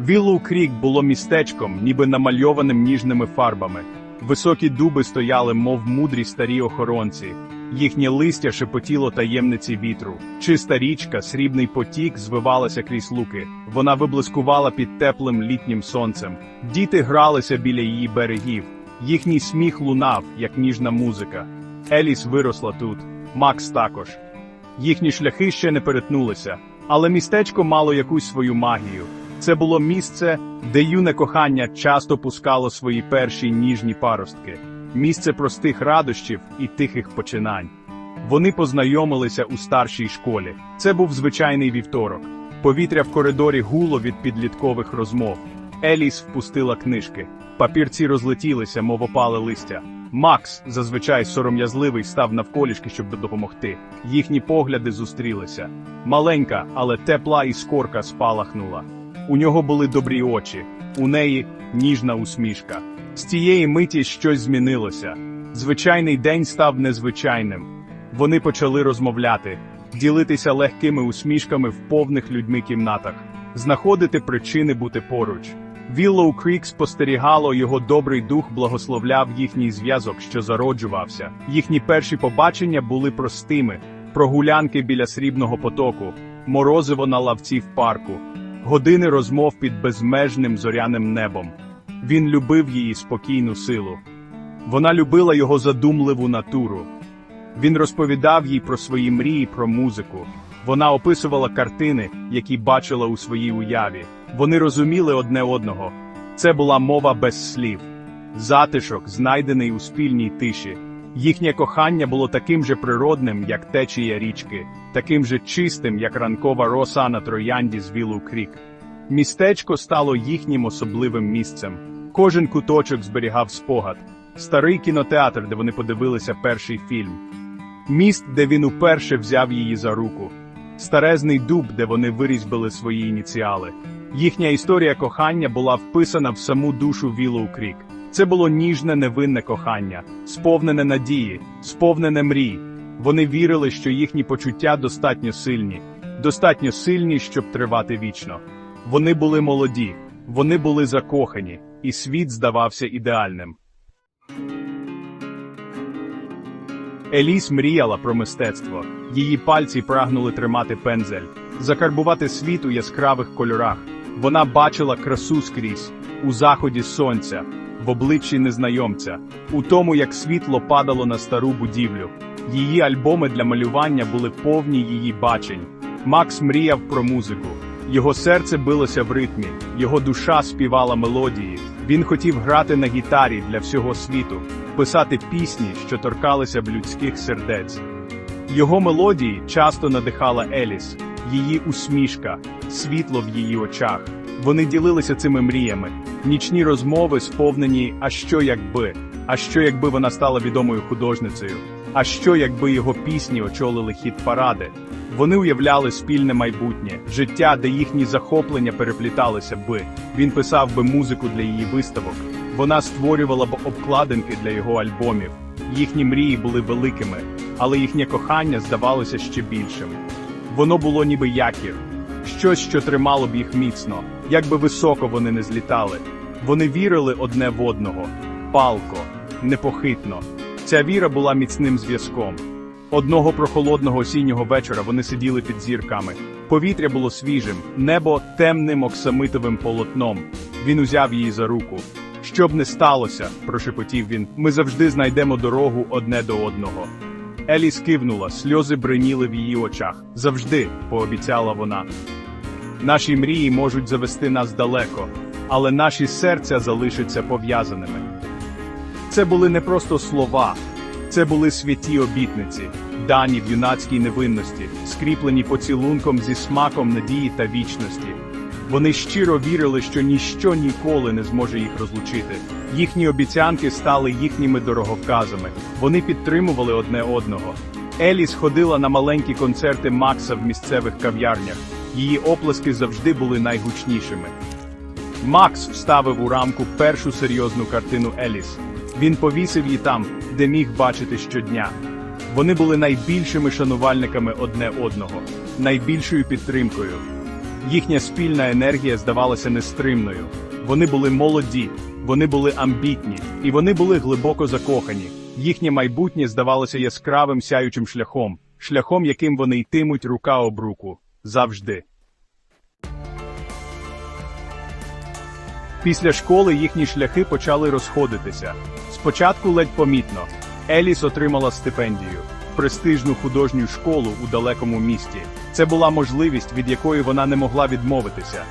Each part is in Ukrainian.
Віллоу Крік було містечком, ніби намальованим ніжними фарбами. Високі дуби стояли, мов мудрі старі охоронці. Їхнє листя шепотіло таємниці вітру. Чиста річка, срібний потік звивалася крізь луки. Вона виблискувала під теплим літнім сонцем. Діти гралися біля її берегів. Їхній сміх лунав, як ніжна музика. Еліс виросла тут, Макс також. Їхні шляхи ще не перетнулися, але містечко мало якусь свою магію. Це було місце, де юне кохання часто пускало свої перші ніжні паростки, місце простих радощів і тихих починань. Вони познайомилися у старшій школі. Це був звичайний вівторок. Повітря в коридорі гуло від підліткових розмов. Еліс впустила книжки. Папірці розлетілися, мов опале листя. Макс, зазвичай сором'язливий, став навколішки, щоб допомогти. Їхні погляди зустрілися. Маленька, але тепла іскорка спалахнула. У нього були добрі очі, у неї ніжна усмішка. З тієї миті щось змінилося. Звичайний день став незвичайним. Вони почали розмовляти, ділитися легкими усмішками в повних людьми кімнатах, знаходити причини бути поруч. Віллоу Крік спостерігало, його добрий дух благословляв їхній зв'язок, що зароджувався. Їхні перші побачення були простими: прогулянки біля срібного потоку, морозиво на лавці в парку, години розмов під безмежним зоряним небом. Він любив її спокійну силу. Вона любила його задумливу натуру. Він розповідав їй про свої мрії, про музику. Вона описувала картини, які бачила у своїй уяві. Вони розуміли одне одного. Це була мова без слів. Затишок, знайдений у спільній тиші. Їхнє кохання було таким же природним, як течія річки, таким же чистим, як ранкова роса на троянді з Вілу Крік. Містечко стало їхнім особливим місцем. Кожен куточок зберігав спогад. Старий кінотеатр, де вони подивилися перший фільм. Міст, де він уперше взяв її за руку. Старезний дуб, де вони вирізбили свої ініціали. Їхня історія кохання була вписана в саму душу Вілоу Крік. Це було ніжне невинне кохання, сповнене надії, сповнене мрій. Вони вірили, що їхні почуття достатньо сильні, достатньо сильні, щоб тривати вічно. Вони були молоді, вони були закохані, і світ здавався ідеальним. Еліс мріяла про мистецтво. Її пальці прагнули тримати пензель, закарбувати світ у яскравих кольорах. Вона бачила красу скрізь, у заході сонця, в обличчі незнайомця, у тому, як світло падало на стару будівлю. Її альбоми для малювання були повні її бачень. Макс мріяв про музику. Його серце билося в ритмі, його душа співала мелодії. Він хотів грати на гітарі для всього світу, писати пісні, що торкалися б людських сердець. Його мелодії часто надихала Еліс, її усмішка, світло в її очах. Вони ділилися цими мріями. Нічні розмови сповнені «А що якби? А що якби вона стала відомою художницею? А що якби його пісні очолили хіт паради? Вони уявляли спільне майбутнє, життя, де їхні захоплення перепліталися би. Він писав би музику для її виставок. Вона створювала б обкладинки для його альбомів. Їхні мрії були великими, але їхнє кохання здавалося ще більшим. Воно було ніби якір, щось, що тримало б їх міцно, як би високо вони не злітали. Вони вірили одне в одного, палко, непохитно. Ця віра була міцним зв'язком. Одного прохолодного осіннього вечора вони сиділи під зірками. Повітря було свіжим, небо темним оксамитовим полотном. Він узяв її за руку. Що б не сталося, прошепотів він, ми завжди знайдемо дорогу одне до одного. Еліс кивнула, сльози бриніли в її очах. Завжди, пообіцяла вона. Наші мрії можуть завести нас далеко, але наші серця залишаться пов'язаними. Це були не просто слова, це були святі обітниці, дані в юнацькій невинності, скріплені поцілунком зі смаком надії та вічності. Вони щиро вірили, що ніщо ніколи не зможе їх розлучити. Їхні обіцянки стали їхніми дороговказами. Вони підтримували одне одного. Еліс ходила на маленькі концерти Макса в місцевих кав'ярнях. Її оплески завжди були найгучнішими. Макс вставив у рамку першу серйозну картину Еліс. Він повісив її там, де міг бачити щодня. Вони були найбільшими шанувальниками одне одного, найбільшою підтримкою. Їхня спільна енергія здавалася нестримною. Вони були молоді, вони були амбітні, і вони були глибоко закохані. Їхнє майбутнє здавалося яскравим сяючим шляхом, шляхом, яким вони йтимуть рука об руку. Завжди. Після школи їхні шляхи почали розходитися. Спочатку ледь помітно. Еліс отримала стипендію, престижну художню школу у далекому місті. Це була можливість, від якої вона не могла відмовитися.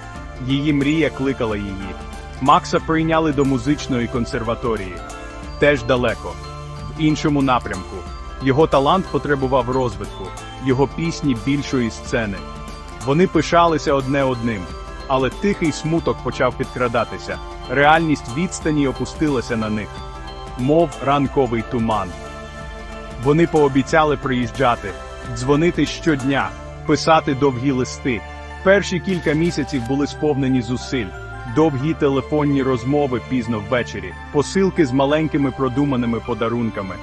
Її мрія кликала її. Макса прийняли до музичної консерваторії. Теж далеко, в іншому напрямку. Його талант потребував розвитку, його пісні більшої сцени. Вони пишалися одне одним, але тихий смуток почав підкрадатися. Реальність відстані опустилася на них, мов ранковий туман. Вони пообіцяли приїжджати, дзвонити щодня, писати довгі листи. Перші кілька місяців були сповнені зусиль, довгі телефонні розмови пізно ввечері, посилки з маленькими продуманими подарунками.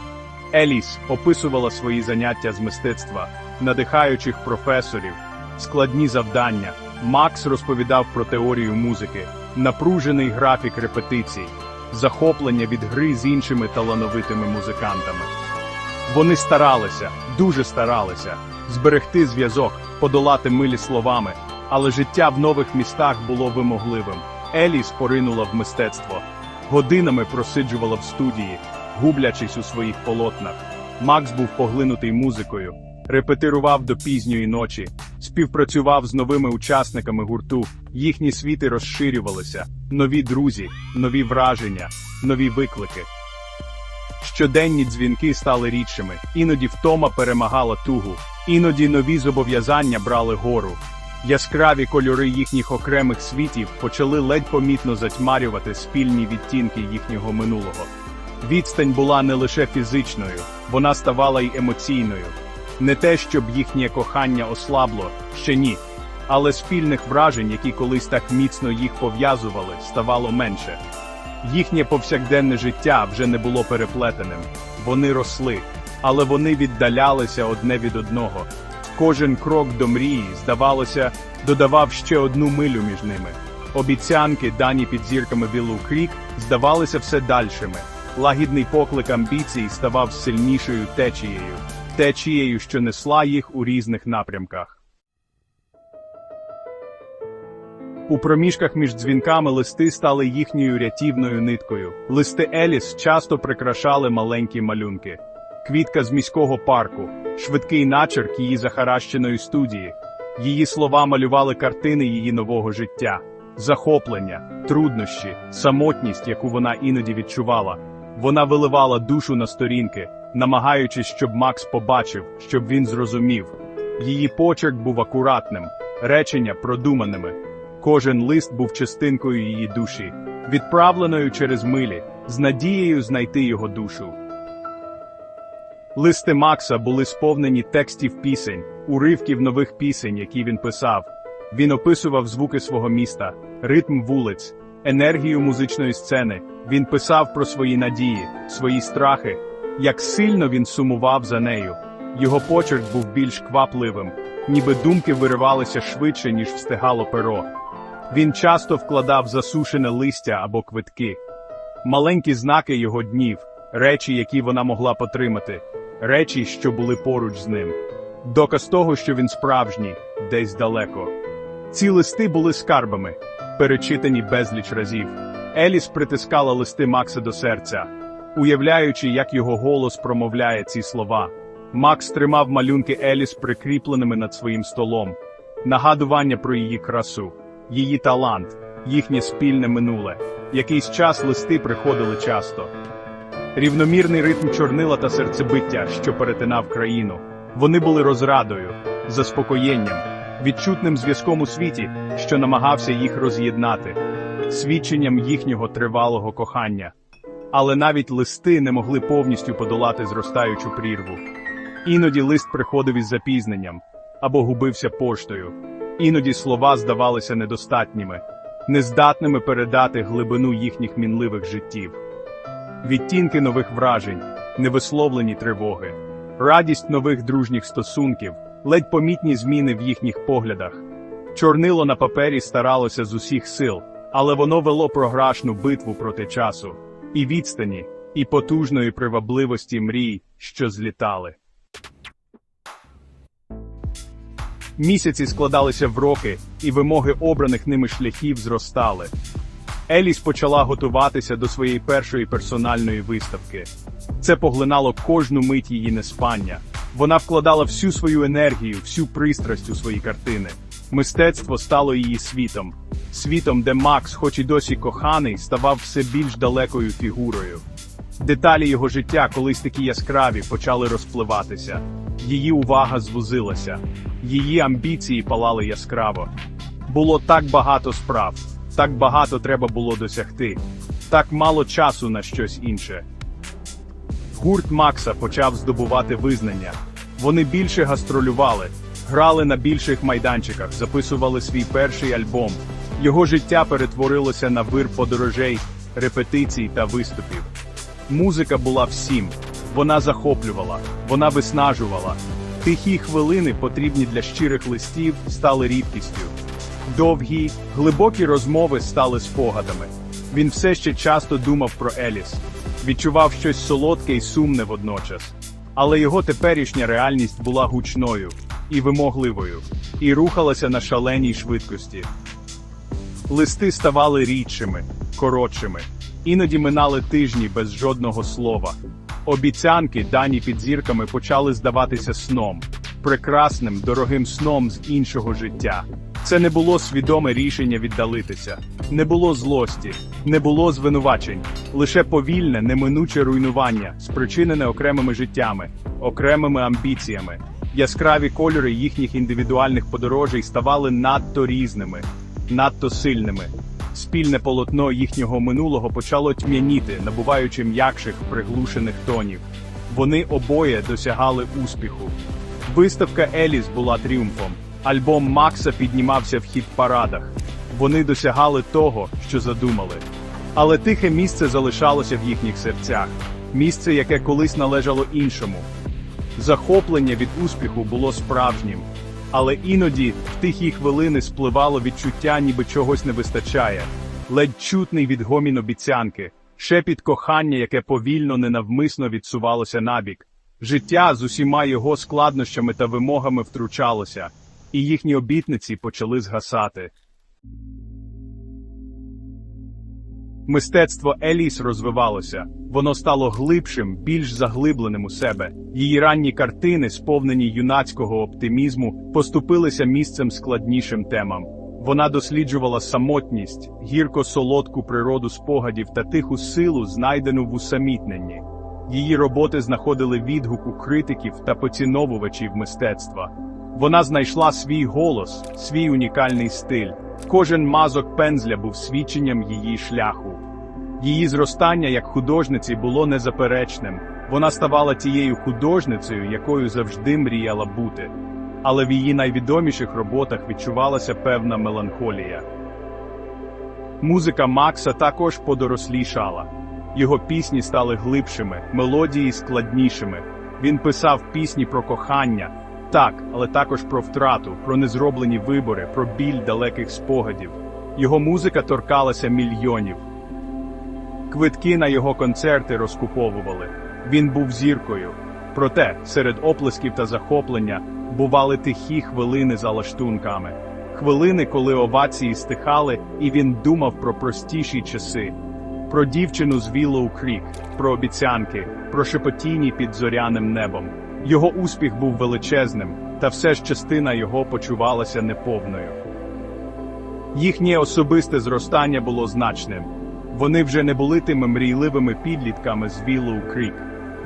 Еліс описувала свої заняття з мистецтва, надихаючих професорів, складні завдання. Макс розповідав про теорію музики, напружений графік репетицій, захоплення від гри з іншими талановитими музикантами. Вони старалися, дуже старалися, зберегти зв'язок, подолати милі словами, але життя в нових містах було вимогливим. Еліс поринула в мистецтво, годинами просиджувала в студії, гублячись у своїх полотнах. Макс був поглинутий музикою, репетирував до пізньої ночі, співпрацював з новими учасниками гурту. Їхні світи розширювалися, нові друзі, нові враження, нові виклики. Щоденні дзвінки стали рідшими, іноді втома перемагала тугу, іноді нові зобов'язання брали гору. Яскраві кольори їхніх окремих світів почали ледь помітно затьмарювати спільні відтінки їхнього минулого. Відстань була не лише фізичною, вона ставала й емоційною. Не те, щоб їхнє кохання ослабло, ще ні. Але спільних вражень, які колись так міцно їх пов'язували, ставало менше. Їхнє повсякденне життя вже не було переплетеним. Вони росли, але вони віддалялися одне від одного. Кожен крок до мрії, здавалося, додавав ще одну милю між ними. Обіцянки, дані під зірками Віллу Крік, здавалися все дальшими. Лагідний поклик амбіцій ставав сильнішою течією, течією, що несла їх у різних напрямках. У проміжках між дзвінками листи стали їхньою рятівною ниткою. Листи Еліс часто прикрашали маленькі малюнки. Квітка з міського парку, швидкий начерк її захаращеної студії. Її слова малювали картини її нового життя, захоплення, труднощі, самотність, яку вона іноді відчувала. Вона виливала душу на сторінки, намагаючись, щоб Макс побачив, щоб він зрозумів. Її почерк був акуратним, речення продуманими. Кожен лист був частинкою її душі, відправленою через милі, з надією знайти його душу. Листи Макса були сповнені текстів пісень, уривків нових пісень, які він писав. Він описував звуки свого міста, ритм вулиць, енергію музичної сцени. Він писав про свої надії, свої страхи, як сильно він сумував за нею. Його почерк був більш квапливим, ніби думки виривалися швидше, ніж встигало перо. Він часто вкладав засушене листя або квитки, маленькі знаки його днів, речі, які вона могла потримати, речі, що були поруч з ним. Доказ того, що він справжній, десь далеко. Ці листи були скарбами, перечитані безліч разів. Еліс притискала листи Макса до серця, уявляючи, як його голос промовляє ці слова. Макс тримав малюнки Еліс прикріпленими над своїм столом, нагадування про її красу, її талант, їхнє спільне минуле. Якийсь час листи приходили часто. Рівномірний ритм чорнила та серцебиття, що перетинав країну. Вони були розрадою, заспокоєнням, відчутним зв'язком у світі, що намагався їх роз'єднати, свідченням їхнього тривалого кохання. Але навіть листи не могли повністю подолати зростаючу прірву. Іноді лист приходив із запізненням або губився поштою. Іноді слова здавалися недостатніми, нездатними передати глибину їхніх мінливих життів. Відтінки нових вражень, невисловлені тривоги, радість нових дружніх стосунків, ледь помітні зміни в їхніх поглядах. Чорнило на папері старалося з усіх сил, але воно вело програшну битву проти часу, і відстані, і потужної привабливості мрій, що злітали. Місяці складалися в роки, і вимоги обраних ними шляхів зростали. Еліс почала готуватися до своєї першої персональної виставки. Це поглинало кожну мить її неспання. Вона вкладала всю свою енергію, всю пристрасть у свої картини. Мистецтво стало її світом, світом, де Макс, хоч і досі коханий, ставав все більш далекою фігурою. Деталі його життя, колись такі яскраві, почали розпливатися. Її увага звузилася, її амбіції палали яскраво. Було так багато справ, так багато треба було досягти, так мало часу на щось інше. Гурт Макса почав здобувати визнання. Вони більше гастролювали, грали на більших майданчиках, записували свій перший альбом. Його життя перетворилося на вир подорожей, репетицій та виступів. Музика була всім. Вона захоплювала, вона виснажувала. Тихі хвилини, потрібні для щирих листів, стали рідкістю. Довгі, глибокі розмови стали спогадами. Він все ще часто думав про Еліс, відчував щось солодке і сумне водночас. Але його теперішня реальність була гучною і вимогливою, і рухалася на шаленій швидкості. Листи ставали рідшими, коротшими, іноді минали тижні без жодного слова. Обіцянки, дані під зірками, почали здаватися сном, прекрасним, дорогим сном з іншого життя. Це не було свідоме рішення віддалитися, не було злості, не було звинувачень, лише повільне, неминуче руйнування, спричинене окремими життями, окремими амбіціями. Яскраві кольори їхніх індивідуальних подорожей ставали надто різними, надто сильними. Спільне полотно їхнього минулого почало тьмяніти, набуваючи м'якших, приглушених тонів. Вони обоє досягали успіху. Виставка Еліс була тріумфом. Альбом Макса піднімався в хіт парадах. Вони досягали того, що задумали. Але тихе місце залишалося в їхніх серцях, місце, яке колись належало іншому. Захоплення від успіху було справжнім, але іноді в тихі хвилини спливало відчуття, ніби чогось не вистачає, ледь чутний відгомін обіцянки, шепіт кохання, яке повільно ненавмисно відсувалося набік. Життя з усіма його складнощами та вимогами втручалося, і їхні обітниці почали згасати. Мистецтво Еліс розвивалося, воно стало глибшим, більш заглибленим у себе. Її ранні картини, сповнені юнацького оптимізму, поступилися місцем складнішим темам. Вона досліджувала самотність, гірко-солодку природу спогадів та тиху силу, знайдену в усамітненні. Її роботи знаходили відгук у критиків та поціновувачів мистецтва. Вона знайшла свій голос, свій унікальний стиль. Кожен мазок пензля був свідченням її шляху. Її зростання як художниці було незаперечним. Вона ставала тією художницею, якою завжди мріяла бути. Але в її найвідоміших роботах відчувалася певна меланхолія. Музика Макса також подорослішала. Його пісні стали глибшими, мелодії складнішими. Він писав пісні про кохання, так, але також про втрату, про незроблені вибори, про біль далеких спогадів. Його музика торкалася мільйонів. Квитки на його концерти розкуповували. Він був зіркою. Проте, серед оплесків та захоплення бували тихі хвилини за лаштунками. Хвилини, коли овації стихали, і він думав про простіші часи. Про дівчину з Віллоу Крік, про обіцянки, про шепотінні під зоряним небом. Його успіх був величезним, та все ж частина його почувалася неповною. Їхнє особисте зростання було значним. Вони вже не були тими мрійливими підлітками з Віллоу Крік.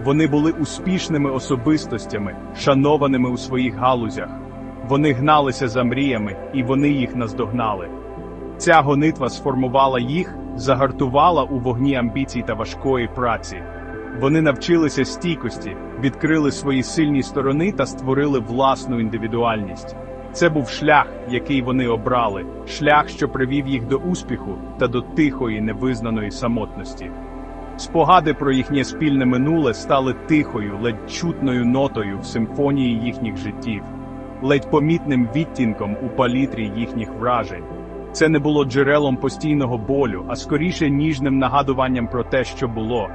Вони були успішними особистостями, шанованими у своїх галузях. Вони гналися за мріями, і вони їх наздогнали. Ця гонитва сформувала їх, загартувала у вогні амбіцій та важкої праці. Вони навчилися стійкості, відкрили свої сильні сторони та створили власну індивідуальність. Це був шлях, який вони обрали, шлях, що привів їх до успіху та до тихої невизнаної самотності. Спогади про їхнє спільне минуле стали тихою, ледь чутною нотою в симфонії їхніх життів. ледь помітним відтінком у палітрі їхніх вражень. Це не було джерелом постійного болю, а скоріше ніжним нагадуванням про те, що було,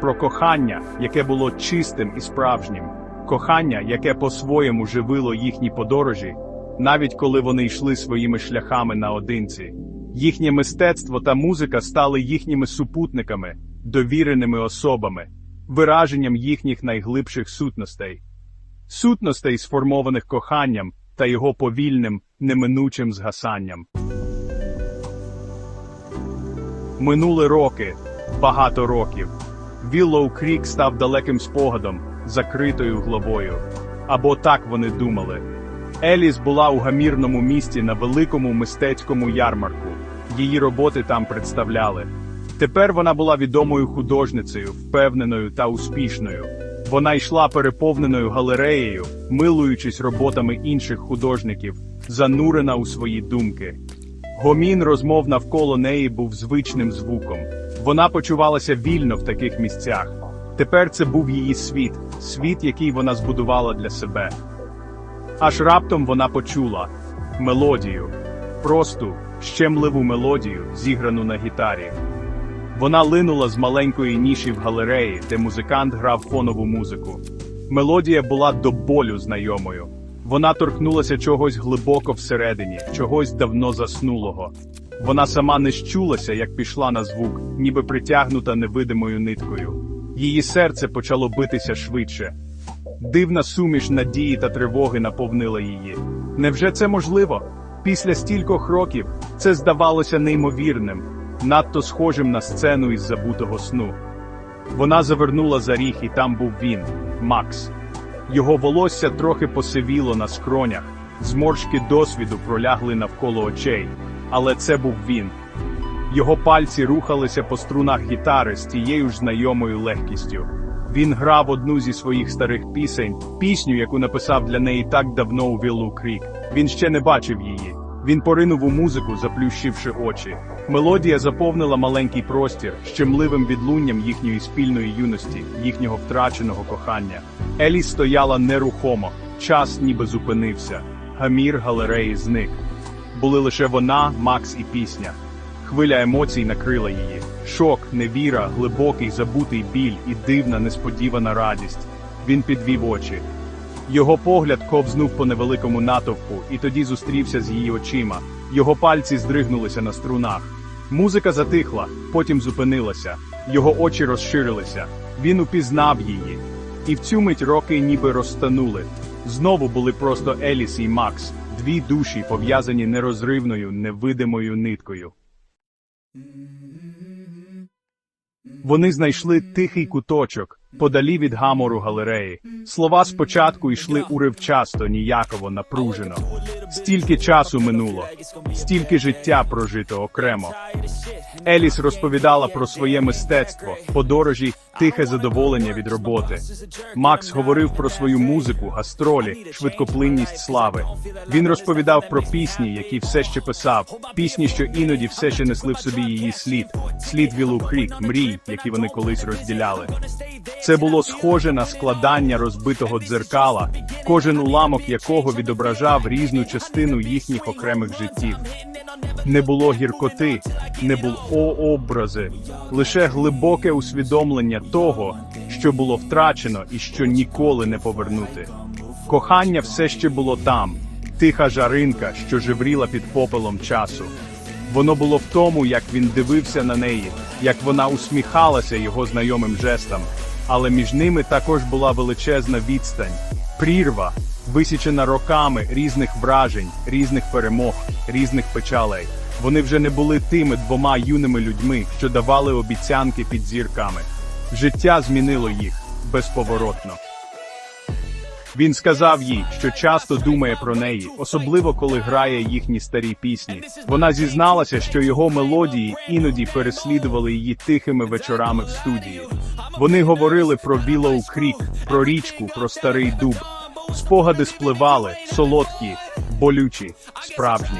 про кохання, яке було чистим і справжнім, кохання, яке по-своєму живило їхні подорожі, навіть коли вони йшли своїми шляхами наодинці. Їхнє мистецтво та музика стали їхніми супутниками, довіреними особами, вираженням їхніх найглибших сутностей, сутностей, сформованих коханням та його повільним, неминучим згасанням. Минули роки, багато років. Віллоу Крік став далеким спогадом, закритою главою. Або так вони думали. Еліс була у гамірному місті на великому мистецькому ярмарку. Її роботи там представляли. Тепер вона була відомою художницею, впевненою та успішною. Вона йшла переповненою галереєю, милуючись роботами інших художників, занурена у свої думки. Гомін розмов навколо неї був звичним звуком. Вона почувалася вільно в таких місцях. Тепер це був її світ, світ, який вона збудувала для себе. Аж раптом вона почула мелодію, просту, щемливу мелодію, зіграну на гітарі. Вона линула з маленької ніші в галереї, де музикант грав фонову музику. Мелодія була до болю знайомою. Вона торкнулася чогось глибоко всередині, чогось давно заснулого. Вона сама не щулася, як пішла на звук, ніби притягнута невидимою ниткою. Її серце почало битися швидше. Дивна суміш надії та тривоги наповнила її. Невже це можливо? Після стількох років це здавалося неймовірним, надто схожим на сцену із забутого сну. Вона завернула за ріг, і там був він, Макс. Його волосся трохи посивіло на скронях, зморшки досвіду пролягли навколо очей, але це був він. Його пальці рухалися по струнах гітари з тією ж знайомою легкістю. Він грав одну зі своїх старих пісень, пісню, яку написав для неї так давно у Віллу Крік. Він ще не бачив її. Він поринув у музику, заплющивши очі. Мелодія заповнила маленький простір щемливим відлунням їхньої спільної юності, їхнього втраченого кохання. Елі стояла нерухомо, час ніби зупинився. Гамір галереї зник. Були лише вона, Макс і пісня. Хвиля емоцій накрила її. Шок, невіра, глибокий забутий біль і дивна несподівана радість. Він підвів очі. Його погляд ковзнув по невеликому натовпу і тоді зустрівся з її очима. Його пальці здригнулися на струнах. Музика затихла, потім зупинилася. Його очі розширилися. Він упізнав її. І в цю мить роки ніби розтанули. Знову були просто Еліс і Макс, дві душі, пов'язані нерозривною, невидимою ниткою. Вони знайшли тихий куточок, подалі від гамору галереї. Слова спочатку йшли уривчасто, ніяково, напружено. Стільки часу минуло, стільки життя прожито окремо. Еліс розповідала про своє мистецтво, подорожі, тихе задоволення від роботи. Макс говорив про свою музику, гастролі, швидкоплинність слави. Він розповідав про пісні, які все ще писав, пісні, що іноді все ще несли в собі її слід, слід Вілу Крік, мрій, які вони колись розділяли. Це було схоже на складання розбитого дзеркала, кожен уламок якого відображав різну частину їхніх окремих життів. Не було гіркоти, не було образи, лише глибоке усвідомлення того, що було втрачено і що ніколи не повернути. Кохання все ще було там, тиха жаринка, що живріла під попелом часу. Воно було в тому, як він дивився на неї, як вона усміхалася його знайомим жестам, але між ними також була величезна відстань, прірва, висічена роками різних вражень, різних перемог, різних печалей. Вони вже не були тими двома юними людьми, що давали обіцянки під зірками. Життя змінило їх безповоротно. Він сказав їй, що часто думає про неї, особливо коли грає їхні старі пісні. Вона зізналася, що його мелодії іноді переслідували її тихими вечорами в студії. Вони говорили про Вілоу Крік, про річку, про старий дуб. Спогади спливали, солодкі, болючі, справжні.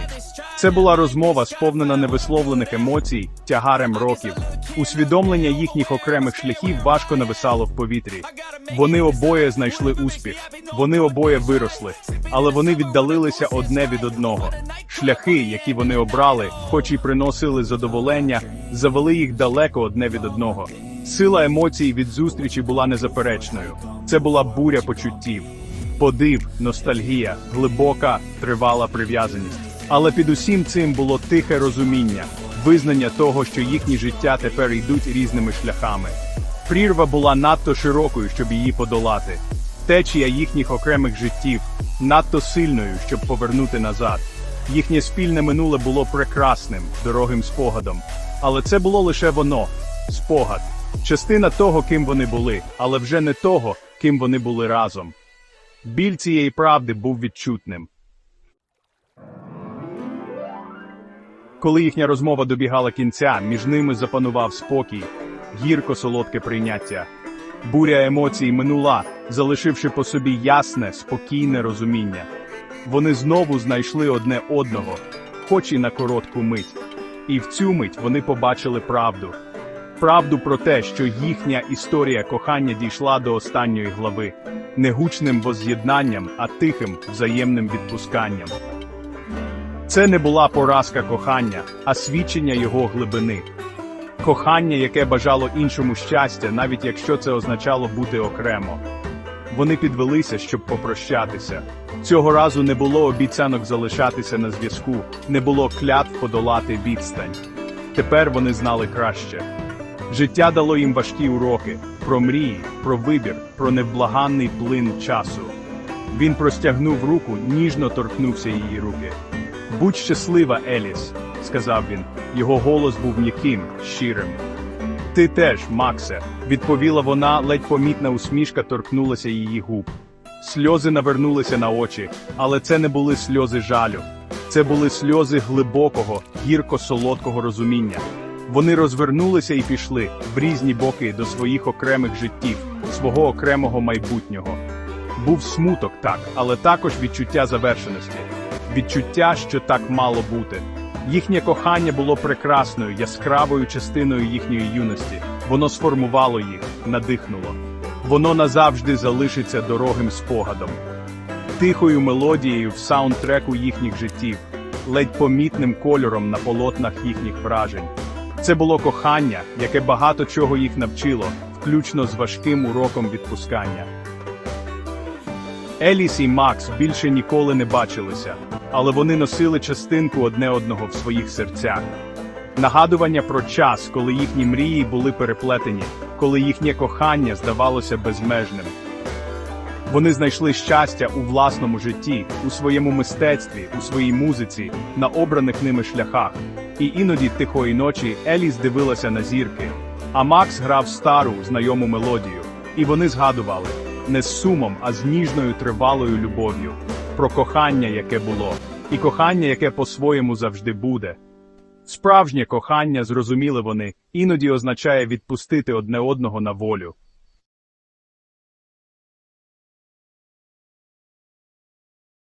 Це була розмова, сповнена невисловлених емоцій, тягарем років. Усвідомлення їхніх окремих шляхів важко нависало в повітрі. Вони обоє знайшли успіх, вони обоє виросли, але вони віддалилися одне від одного. Шляхи, які вони обрали, хоч і приносили задоволення, завели їх далеко одне від одного. Сила емоцій від зустрічі була незаперечною. Це була буря почуттів, подив, ностальгія, глибока, тривала прив'язаність. Але під усім цим було тихе розуміння, визнання того, що їхні життя тепер йдуть різними шляхами. Прірва була надто широкою, щоб її подолати. Течія їхніх окремих життів надто сильною, щоб повернути назад. Їхнє спільне минуле було прекрасним, дорогим спогадом. Але це було лише воно спогад, частина того, ким вони були, але вже не того, ким вони були разом. Біль цієї правди був відчутним. Коли їхня розмова добігала кінця, між ними запанував спокій, гірко солодке прийняття. Буря емоцій минула, залишивши по собі ясне, спокійне розуміння. Вони знову знайшли одне одного, хоч і на коротку мить. І в цю мить вони побачили правду. Правду про те, що їхня історія кохання дійшла до останньої глави, не гучним возз'єднанням, а тихим взаємним відпусканням. Це не була поразка кохання, а свідчення його глибини. Кохання, яке бажало іншому щастя, навіть якщо це означало бути окремо. Вони підвелися, щоб попрощатися. Цього разу не було обіцянок залишатися на зв'язку, не було клятв подолати відстань. Тепер вони знали краще. Життя дало їм важкі уроки про мрії, про вибір, про невблаганний плин часу. Він простягнув руку, ніжно торкнувся її руки. Будь щаслива, Еліс, сказав він. Його голос був м'яким, щирим. Ти теж, Максе, відповіла вона, ледь помітна усмішка торкнулася її губ. Сльози навернулися на очі, але це не були сльози жалю. Це були сльози глибокого, гірко-солодкого розуміння. Вони розвернулися і пішли в різні боки до своїх окремих життів, свого окремого майбутнього. Був смуток, так, але також відчуття завершеності, відчуття, що так мало бути. Їхнє кохання було прекрасною, яскравою частиною їхньої юності. Воно сформувало їх, надихнуло. Воно назавжди залишиться дорогим спогадом, тихою мелодією в саундтреку їхніх життів, ледь помітним кольором на полотнах їхніх вражень. Це було кохання, яке багато чого їх навчило, включно з важким уроком відпускання. Еліс і Макс більше ніколи не бачилися, але вони носили частинку одне одного в своїх серцях. Нагадування про час, коли їхні мрії були переплетені, коли їхнє кохання здавалося безмежним. Вони знайшли щастя у власному житті, у своєму мистецтві, у своїй музиці, на обраних ними шляхах. І іноді тихої ночі Еліс дивилася на зірки, а Макс грав стару знайому мелодію. І вони згадували не з сумом, а з ніжною тривалою любов'ю, про кохання, яке було, і кохання, яке по-своєму завжди буде. Справжнє кохання, зрозуміли вони, іноді означає відпустити одне одного на волю,